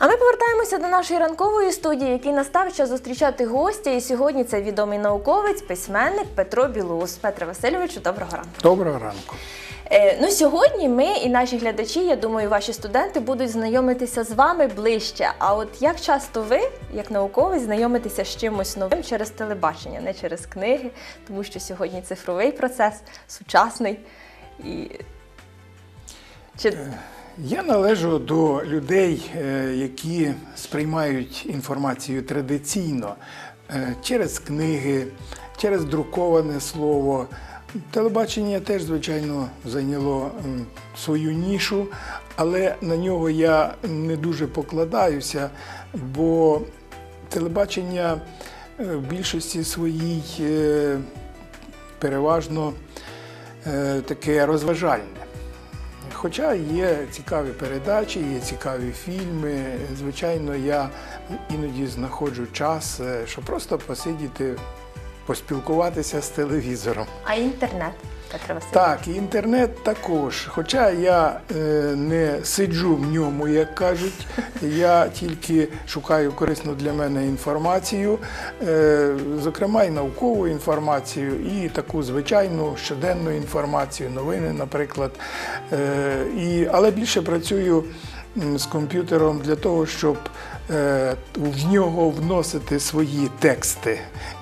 А ми повертаємося до нашої ранкової студії, який настав час зустрічати гостя. І сьогодні це відомий науковець, письменник Петро Білоус. Петре Васильовичу, доброго ранку. Доброго ранку. Е, ну сьогодні ми і наші глядачі, я думаю, ваші студенти будуть знайомитися з вами ближче. А от як часто ви, як науковець, знайомитеся з чимось новим через телебачення, не через книги, тому що сьогодні цифровий процес, сучасний і чи Я належу до людей, е, які сприймають інформацію традиційно е, через книги, через друковане слово. Телебачення теж, звичайно, зайняло свою нішу, але на нього я не дуже покладаюся, бо телебачення е, в більшості своїй переважно таке розважальне. Хоча є цікаві передачі, є цікаві фільми. Звичайно, я іноді знаходжу час, е, щоб просто посидіти, поспілкуватися з телевізором. а інтернет, Петро Васильович? Так, і інтернет також. Хоча я е, не сиджу в ньому, як кажуть, я тільки шукаю корисну для мене інформацію, е, зокрема і наукову інформацію, і таку звичайну щоденну інформацію, новини, наприклад. Е, і, але більше працюю з комп'ютером для того, щоб е, в нього вносити свої тексти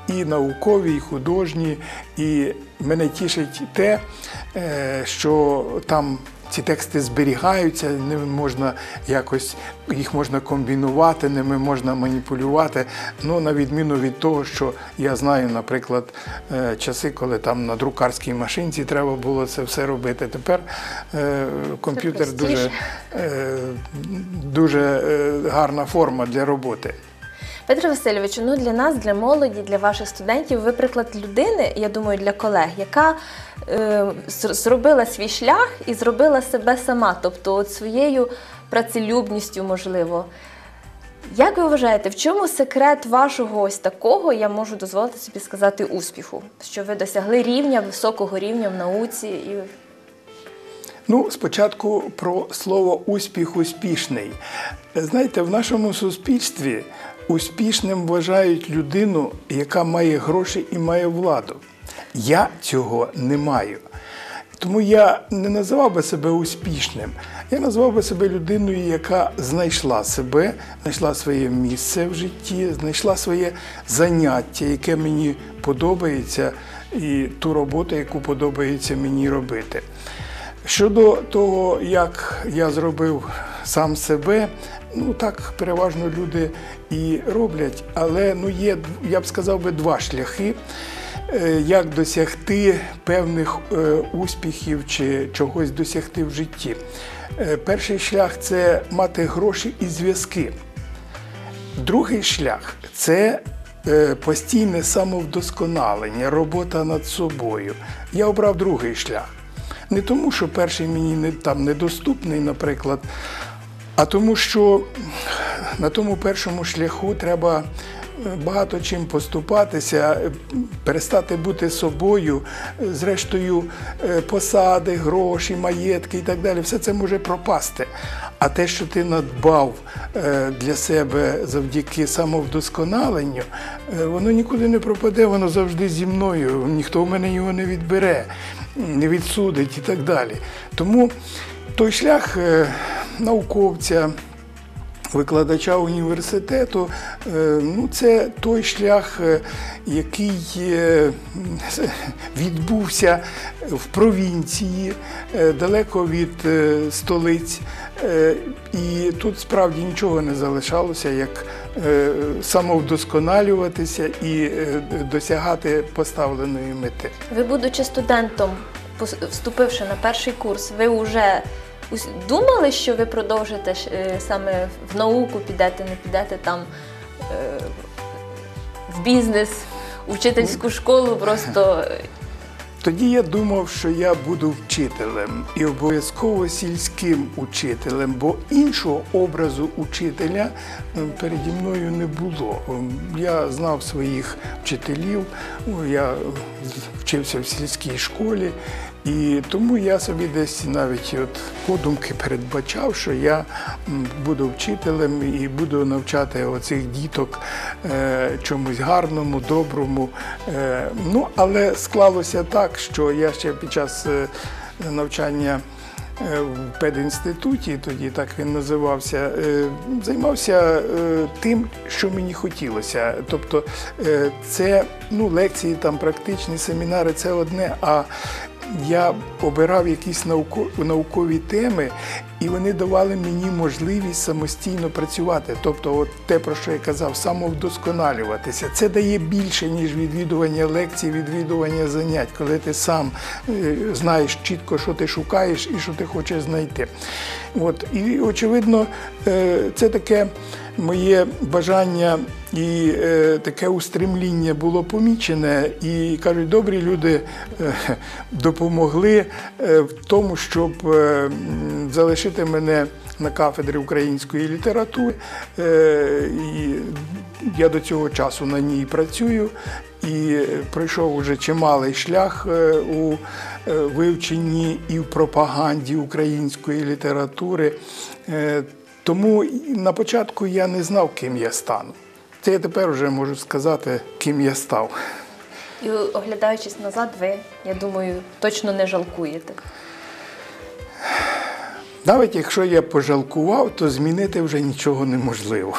і наукові, і художні. І мене тішить те, е, що там ці тексти зберігаються, ними можна якось їх можна комбінувати, ними можна маніпулювати. Ну, на відміну від того, що я знаю, наприклад, е, часи, коли там на друкарській машинці треба було це все робити. Тепер е, комп'ютер дуже, е, дуже гарна форма для роботи. Петро Васильовичу, ну для нас, для молоді, для ваших студентів, ви приклад людини, я думаю, для колег, яка зробила свій шлях і зробила себе сама, тобто от своєю працелюбністю, можливо. Як ви вважаєте, в чому секрет вашого ось такого, я можу дозволити собі сказати, успіху? Що ви досягли рівня, високого рівня в науці і Ну, спочатку про слово успіх успішний. Знаєте, в нашому суспільстві успішним вважають людину, яка має гроші і має владу. Я цього не маю. Тому я не називав би себе успішним. Я назвав би себе людиною, яка знайшла себе, знайшла своє місце в житті, знайшла своє заняття, яке мені подобається, і ту роботу, яку подобається мені робити. Щодо того, як я зробив сам себе, ну так переважно люди і роблять, але ну є, я б сказав би, два шляхи, як досягти певних е, успіхів чи чогось досягти в житті. Е, Перший шлях це мати гроші і зв'язки. Другий шлях це е, постійне самовдосконалення, робота над собою. Я обрав другий шлях. Не тому, що перший мені не, там недоступний, наприклад, а тому, що на тому першому шляху треба е, багато чим поступатися, перестати бути собою, зрештою, е, посади, гроші, маєтки і так далі, все це може пропасти. А те, що ти надбав е, для себе завдяки самовдосконаленню, е, воно нікуди не пропаде, воно завжди зі мною. Ніхто в мене його не відбере, не відсудить і так далі. Тому той шлях науковця, викладача університету, е, ну, це той шлях, е, який е, відбувся в провінції, далеко від столиць. І тут справді нічого не залишалося, як самовдосконалюватися і досягати поставленої мети. Ви, будучи студентом, вступивши на перший курс, ви вже думали, що ви продовжите е, саме в науку, підете, не підете там е, в бізнес, у вчительську школу, просто е, Тоді я думав, що я буду вчителем і обов'язково сільським учителем, бо іншого образу учителя переді мною не було. Я знав своїх вчителів, я вчився в сільській школі, І тому я собі десь навіть от подумки передбачав, що я буду вчителем і буду навчати оцих діток е, чомусь гарному, доброму. Е, ну, але склалося так, що я ще під час е, навчання в педінституті, тоді так він називався, займався тим, що мені хотілося. Тобто це ну, лекції, там, практичні семінари це одне, а я обирав якісь наукові теми, і вони давали мені можливість самостійно працювати. Тобто, от те, про що я казав, самовдосконалюватися. Це дає більше, ніж відвідування лекцій, відвідування занять, коли ти сам е, знаєш чітко, що ти шукаєш і що ти хочеш знайти. От. І, очевидно, е, це таке моє бажання і е, таке устремління було помічене, і кажуть, добрі люди е, допомогли е, в тому, щоб е, залишити мене на кафедрі української літератури. Е, і я до цього часу на ній працюю і е, пройшов уже чималий шлях е, у е, вивченні і в пропаганді української літератури. Тому на початку я не знав, ким я стану. Це я тепер вже можу сказати, ким я став. І оглядаючись назад, ви, я думаю, точно не жалкуєте. Навіть якщо я пожалкував, то змінити вже нічого неможливо.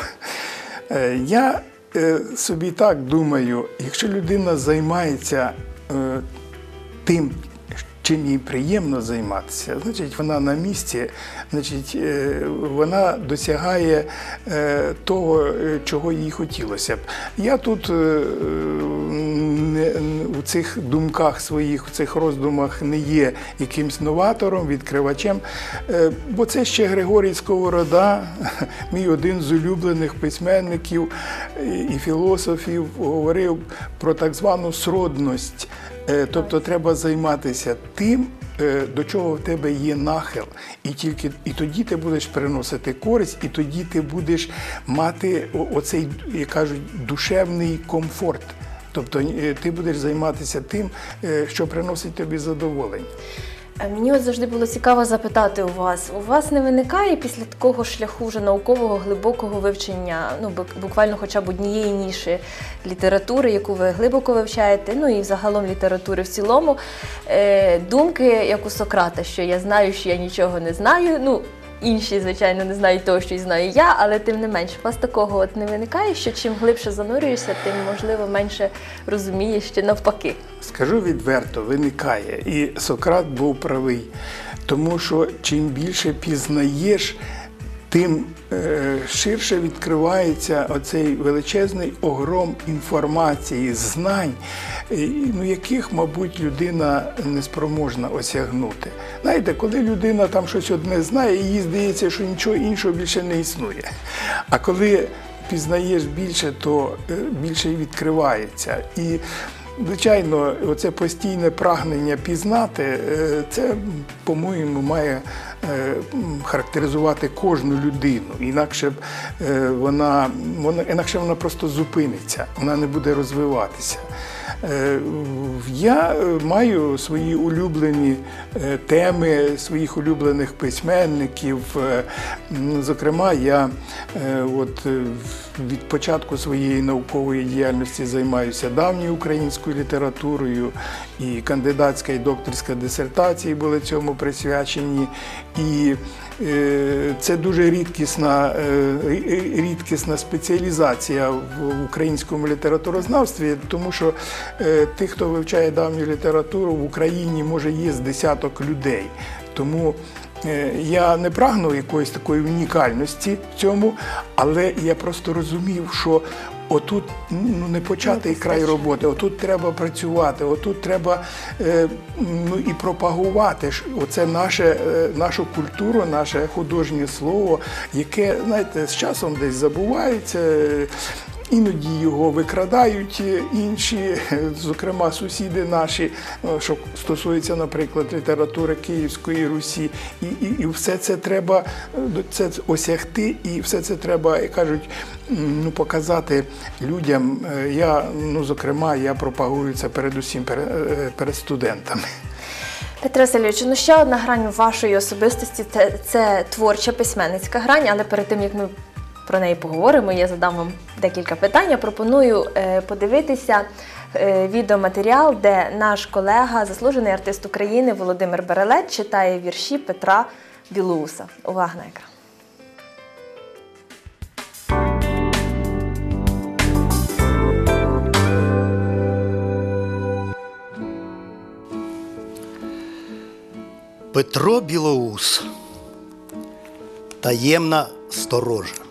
Е, Я е, собі так думаю, якщо людина займається е, тим, чим їй приємно займатися, значить вона на місці, значить е, вона досягає е, того, е, чого їй хотілося б. Я тут не, у цих думках своїх, у цих роздумах не є якимсь новатором, відкривачем, бо це ще Григорій Сковорода, мій один з улюблених письменників і філософів, говорив про так звану сродність. Е, Тобто треба займатися тим, е, до чого в тебе є нахил, і тільки і тоді ти будеш приносити користь, і тоді ти будеш мати оцей, як кажуть, душевний комфорт. Тобто е, ти будеш займатися тим, що приносить тобі задоволення. Е, Мені от завжди було цікаво запитати у вас. У вас не виникає після такого шляху вже наукового глибокого вивчення, ну бу- буквально хоча б однієї ніші літератури, яку ви глибоко вивчаєте, ну і загалом літератури в цілому, е, думки, як у Сократа, що я знаю, що я нічого не знаю. Ну, інші, звичайно, не знають того, що й знаю я, але тим не менш, у вас такого от не виникає, що чим глибше занурюєшся, тим можливо менше розумієш чи навпаки. Скажу відверто, виникає. І Сократ був правий, тому що чим більше пізнаєш, тим е, ширше відкривається оцей величезний огром інформації, знань, ну, яких, мабуть, людина не спроможна осягнути. Знаєте, коли людина там щось одне знає, їй здається, що нічого іншого більше не існує. А коли пізнаєш більше, то е, більше відкривається. І Звичайно, оце постійне прагнення пізнати, е, це, по-моєму, має е, характеризувати кожну людину. Інакше е, вона, вона, інакше вона просто зупиниться, вона не буде розвиватися. Е, Я маю свої улюблені е, теми, своїх улюблених письменників. Е, Зокрема, я от від початку своєї наукової діяльності займаюся давньою українською літературою, і кандидатська і докторська дисертації були цьому присвячені. І це дуже рідкісна, е, рідкісна спеціалізація в українському літературознавстві, тому що е, тих, хто вивчає давню літературу в Україні, може є з десяток людей. Тому е, я не прагну якоїсь такої унікальності в цьому, але я просто розумів, що отут ну, не початий край роботи, отут треба працювати, отут треба е, ну, і пропагувати ж оце наше, е, нашу культуру, наше художнє слово, яке, знаєте, з часом десь забувається. Іноді його викрадають е, інші, е, зокрема сусіди наші, е, що стосується, наприклад, літератури Київської Русі, і, і, і все це треба це осягти, і все це треба, як кажуть, ну, показати людям. Я, ну, зокрема, я пропагую це передусім перед, перед студентами. Петро Васильович, ну ще одна грань вашої особистості це, це творча письменницька грань, але перед тим як ми про неї поговоримо, я задам вам декілька питань. Я пропоную е, подивитися е, відеоматеріал, де наш колега, заслужений артист України Володимир Берелет читає вірші Петра Білоуса. Увага на екран. Петро Білоус. Таємна сторожа.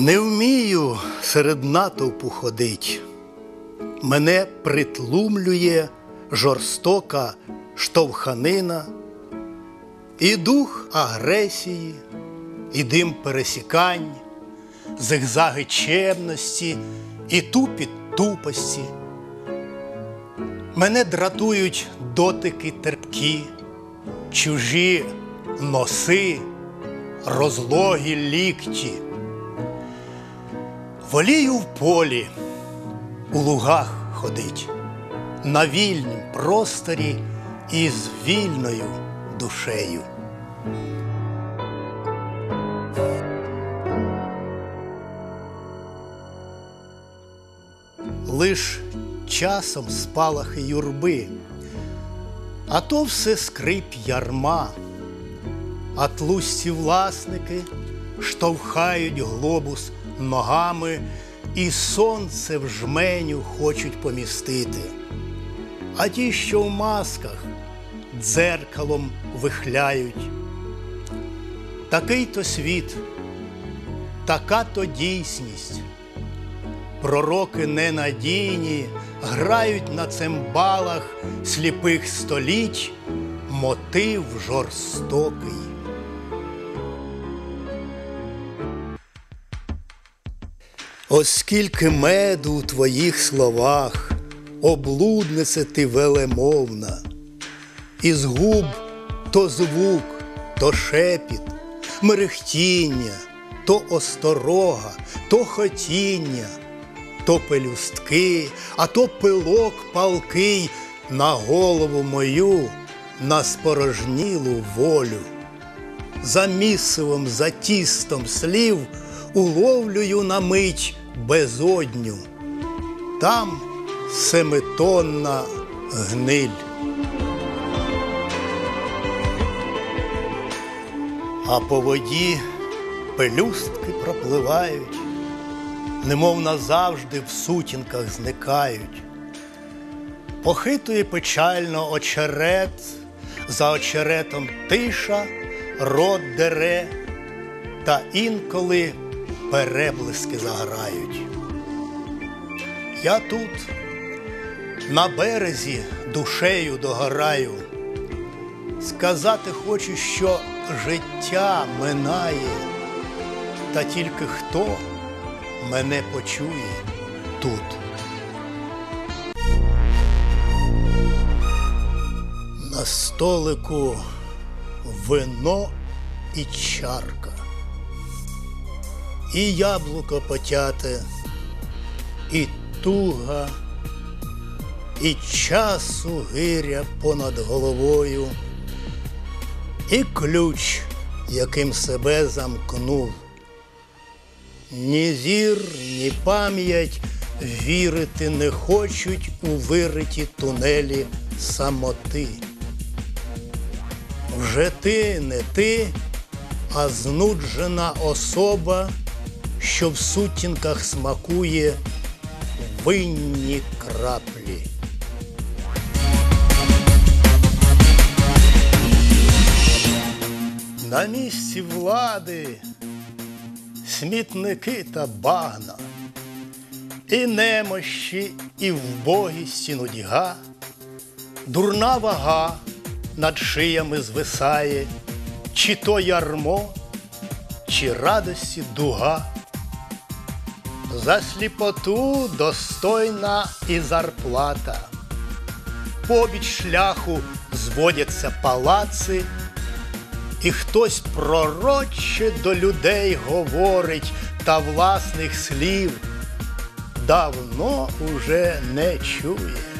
Не вмію серед натовпу ходить. Мене притлумлює жорстока штовханина, і дух агресії, і дим пересікань, зигзаги чемності, і тупіт тупості. Мене дратують дотики терпкі, чужі носи, розлогі лікті. Волію в полі, у лугах ходить, на вільнім просторі із вільною душею. Лиш часом спалахи юрби, а то все скрип ярма, а тлусті власники штовхають глобус ногами і сонце в жменю хочуть помістити. А ті, що в масках дзеркалом вихляють. Такий то світ, така то дійсність. Пророки ненадійні грають на цимбалах сліпих століть, мотив жорстокий. Оскільки меду у твоїх словах, облуднице ти велемовна, із губ то звук, то шепіт, мерехтіння, то осторога, то хотіння, то пелюстки, а то пилок палкий на голову мою, на спорожнілу волю. За місивом, за тістом слів уловлюю на мить безодню. Там семитонна гниль. А по воді пелюстки пропливають, немов назавжди в сутінках зникають. Похитує печально очерет, за очеретом тиша, рот дере, та інколи переблиски заграють. Я тут на березі душею догораю, сказати хочу, що життя минає, та тільки хто мене почує тут. На столику вино і чарка, і яблуко потяте, і туга, і часу гиря понад головою, і ключ, яким себе замкнув. Ні зір, ні пам'ять вірити не хочуть у вириті тунелі самоти. Вже ти не ти, а знуджена особа, що в сутінках смакує винні краплі. На місці влади смітники та багна, і немощі, і вбогість, і нудьга, дурна вага над шиями звисає, чи то ярмо, чи радості дуга. За сліпоту достойна і зарплата. Побіч шляху зводяться палаци, і хтось пророче до людей говорить та власних слів давно уже не чує.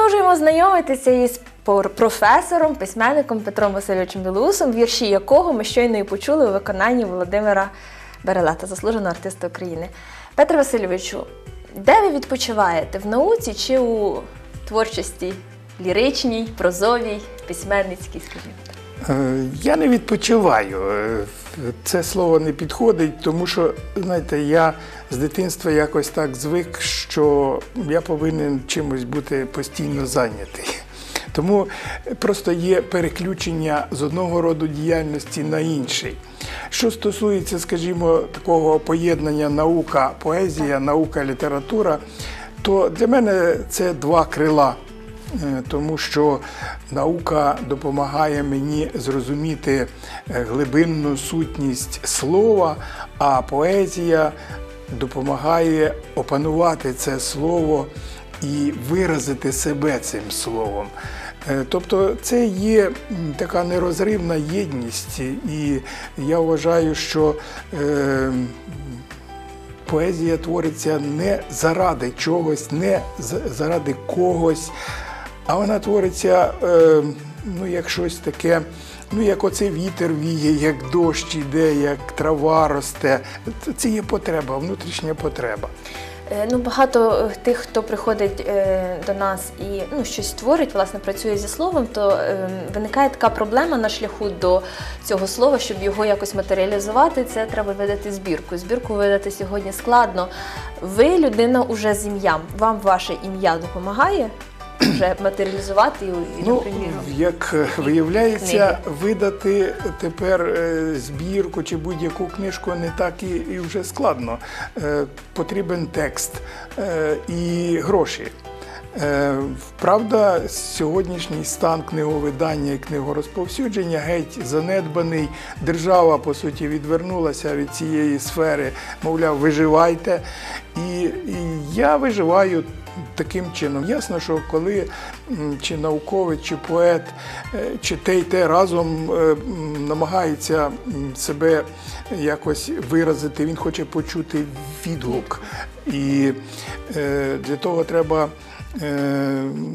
Продовжуємо знайомитися із професором, письменником Петром Васильовичем Білоусом, вірші якого ми щойно і почули у виконанні Володимира Берелета, заслуженого артиста України. Петре Васильовичу, де ви відпочиваєте? В науці чи у творчості ліричній, прозовій, письменницькій, скажімо так? Е, Я не відпочиваю. Е, Це слово не підходить, тому що, знаєте, я з дитинства якось так звик, що я повинен чимось бути постійно зайнятий. Тому просто є переключення з одного роду діяльності на інший. Що стосується, скажімо, такого поєднання наука, поезія, наука, література, то для мене це два крила. Е, тому що наука допомагає мені зрозуміти е, глибинну сутність слова, а поезія допомагає опанувати це слово і виразити себе цим словом. Е, Тобто це є така нерозривна єдність, і я вважаю, що е, поезія твориться не заради чогось, не заради когось, а вона твориться е, ну, як щось таке, ну як оцей вітер віє, як дощ іде, як трава росте. Це- є потреба, внутрішня потреба. Е, Ну, багато е, тих, хто приходить е, до нас і ну, щось творить, власне, працює зі словом, то е, виникає така проблема на шляху до цього слова, щоб його якось матеріалізувати. Це треба видати збірку. Збірку видати сьогодні складно. Ви людина уже з ім'ям. Вам ваше ім'я допомагає вже матеріалізувати і, Ну, наприклад, як е, виявляється, видати тепер е, збірку чи будь-яку книжку не так і, і вже складно. Е, Потрібен текст і гроші. Правда, сьогоднішній стан книговидання і книгорозповсюдження геть занедбаний. Держава, по суті, відвернулася від цієї сфери, мовляв, виживайте. І, і я виживаю таким чином. Ясно, що коли чи науковець, чи поет, е, чи те й те разом е, намагається себе якось виразити, він хоче почути відгук. І е, для того треба.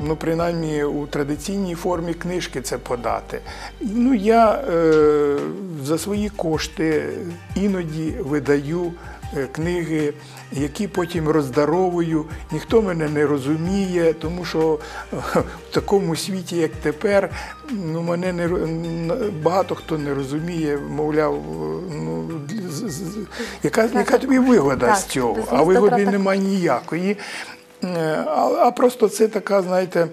Ну, принаймні у традиційній формі книжки це подати. Ну, я за свої кошти іноді видаю книги, які потім роздаровую. Ніхто мене не розуміє, тому що е, в такому світі, як тепер, ну, мене не багато хто не розуміє, мовляв, ну, з- з- яка, яка тобі вигода з цього? А вигоди немає ніякої. Е, а просто це така, знаєте.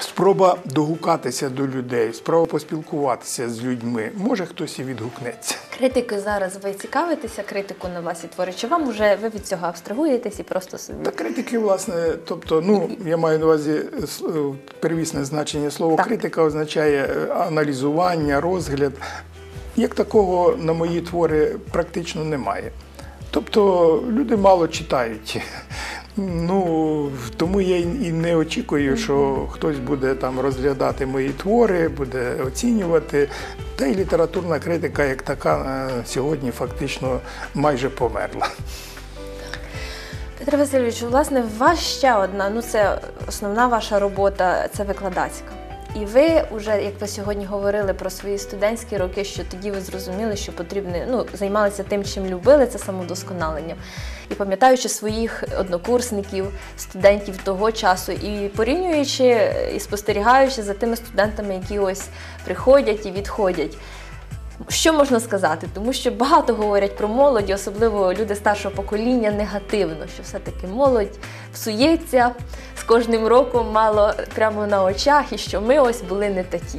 Спроба догукатися до людей, спроба поспілкуватися з людьми. Може хтось і відгукнеться. критики зараз ви цікавитеся критику на власні твори? Чи вам вже ви від цього абстрагуєтесь і просто собі? Та критики, власне, тобто, ну я маю на увазі е, первісне значення слова Так. критика означає е, аналізування, розгляд. Як такого на мої твори практично немає. Тобто люди мало читають. Ну тому я і не очікую, що хтось буде там розглядати мої твори, буде оцінювати. Та й літературна критика, як така, е, сьогодні фактично майже померла. Петро Васильович, власне, ваша ще одна, ну це основна ваша робота, це викладацька. І ви вже, як ви сьогодні говорили про свої студентські роки, що тоді ви зрозуміли, що потрібно, ну, займалися тим, чим любили, це самодосконаленням. І пам'ятаючи своїх однокурсників, студентів того часу, і порівнюючи і спостерігаючи за тими студентами, які ось приходять і відходять. Що можна сказати? Тому що багато говорять про молодь, особливо люди старшого покоління, негативно, що все-таки молодь псується з кожним роком мало прямо на очах, і що ми ось були не такі.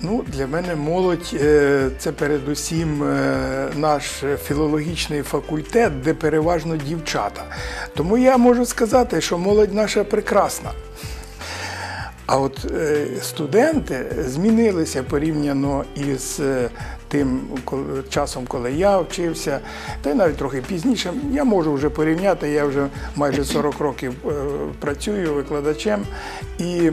Ну, для мене молодь е, це передусім е, наш філологічний факультет, де переважно дівчата. Тому я можу сказати, що молодь наша прекрасна. А от е, студенти змінилися порівняно із е, тим часом, коли я вчився, та й навіть трохи пізніше. Я можу вже порівняти, я вже майже 40 років е, працюю викладачем. І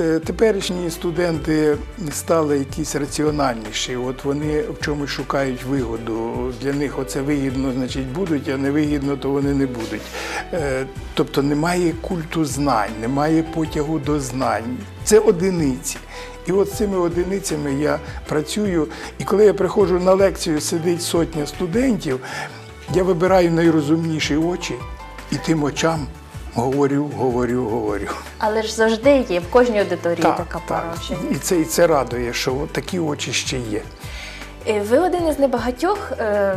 теперішні студенти стали якісь раціональніші. От вони в чомусь шукають вигоду. Для них оце вигідно, значить, будуть, а не вигідно, то вони не будуть. Е, Тобто немає культу знань, немає потягу до знань. Це одиниці. І от з цими одиницями я працюю. І коли я приходжу на лекцію, сидить сотня студентів, я вибираю найрозумніші очі і тим очам говорю, говорю, говорю. Але ж завжди є в кожній аудиторії така пара очей. І це, і це радує, що такі очі ще є. Е, Ви один із небагатьох, е,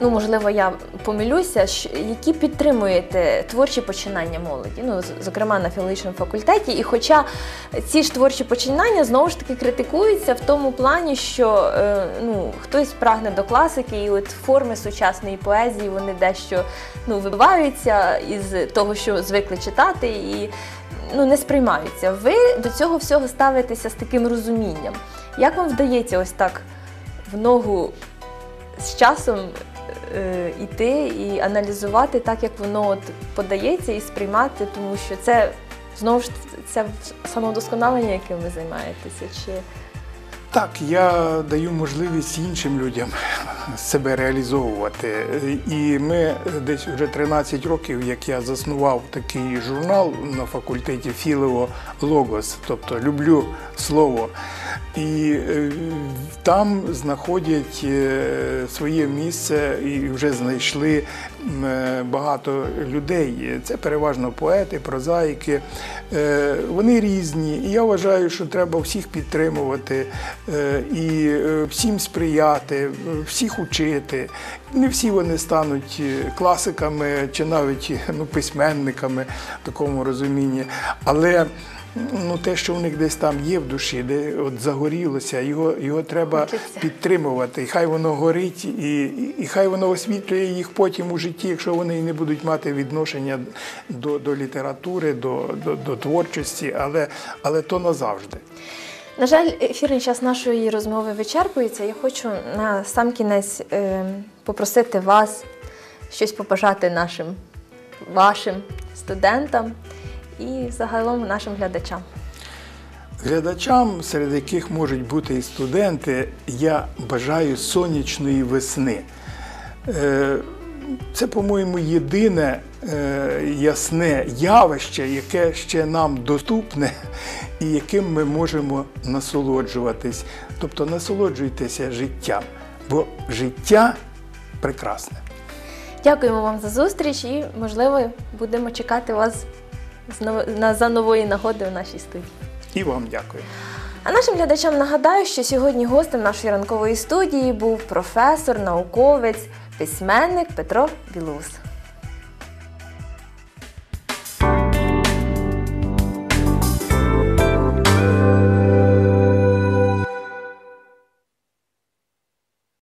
ну можливо, я помилюся, які підтримуєте творчі починання молоді. Ну, зокрема, на філологічному факультеті. І хоча ці ж творчі починання знову ж таки критикуються в тому плані, що е, ну, хтось прагне до класики, і от форми сучасної поезії вони дещо ну, вибиваються із того, що звикли читати, і ну, не сприймаються. Ви до цього всього ставитеся з таким розумінням. Як вам вдається ось так? В ногу з часом е, йти і аналізувати так, як воно от подається, і сприймати, тому що це знову ж це самовдосконалення, яким ви займаєтеся. Чи Так, я даю можливість іншим людям себе реалізовувати. І ми десь вже 13 років, як я заснував такий журнал на факультеті Філево Логос, тобто люблю слово. І е, там знаходять е, своє місце і вже знайшли багато людей. Це переважно поети, прозаїки. Е, Вони різні. І я вважаю, що треба всіх підтримувати е, і е, всім сприяти, е, всіх учити. Не всі вони стануть е, класиками чи навіть е, ну, письменниками в такому розумінні. Але ну, те, що у них десь там є в душі, де от загорілося, його, його треба Хочеться. підтримувати. І хай воно горить, і, і, і хай воно освітлює їх потім у житті, якщо вони не будуть мати відношення до, до літератури, до, до, до творчості, але, але то назавжди. на жаль, ефірний час нашої розмови вичерпується. Я хочу на сам кінець е, попросити вас щось побажати нашим вашим студентам і загалом нашим глядачам. Глядачам, серед яких можуть бути і студенти, я бажаю сонячної весни. Е, Це, по-моєму, єдине е, ясне явище, яке ще нам доступне і яким ми можемо насолоджуватись. Тобто насолоджуйтеся життям, бо життя прекрасне. Дякуємо вам за зустріч і, можливо, будемо чекати вас за нової нагоди у нашій студії. І вам дякую. А нашим глядачам нагадаю, що сьогодні гостем нашої ранкової студії був професор, науковець, письменник Петро Білоус.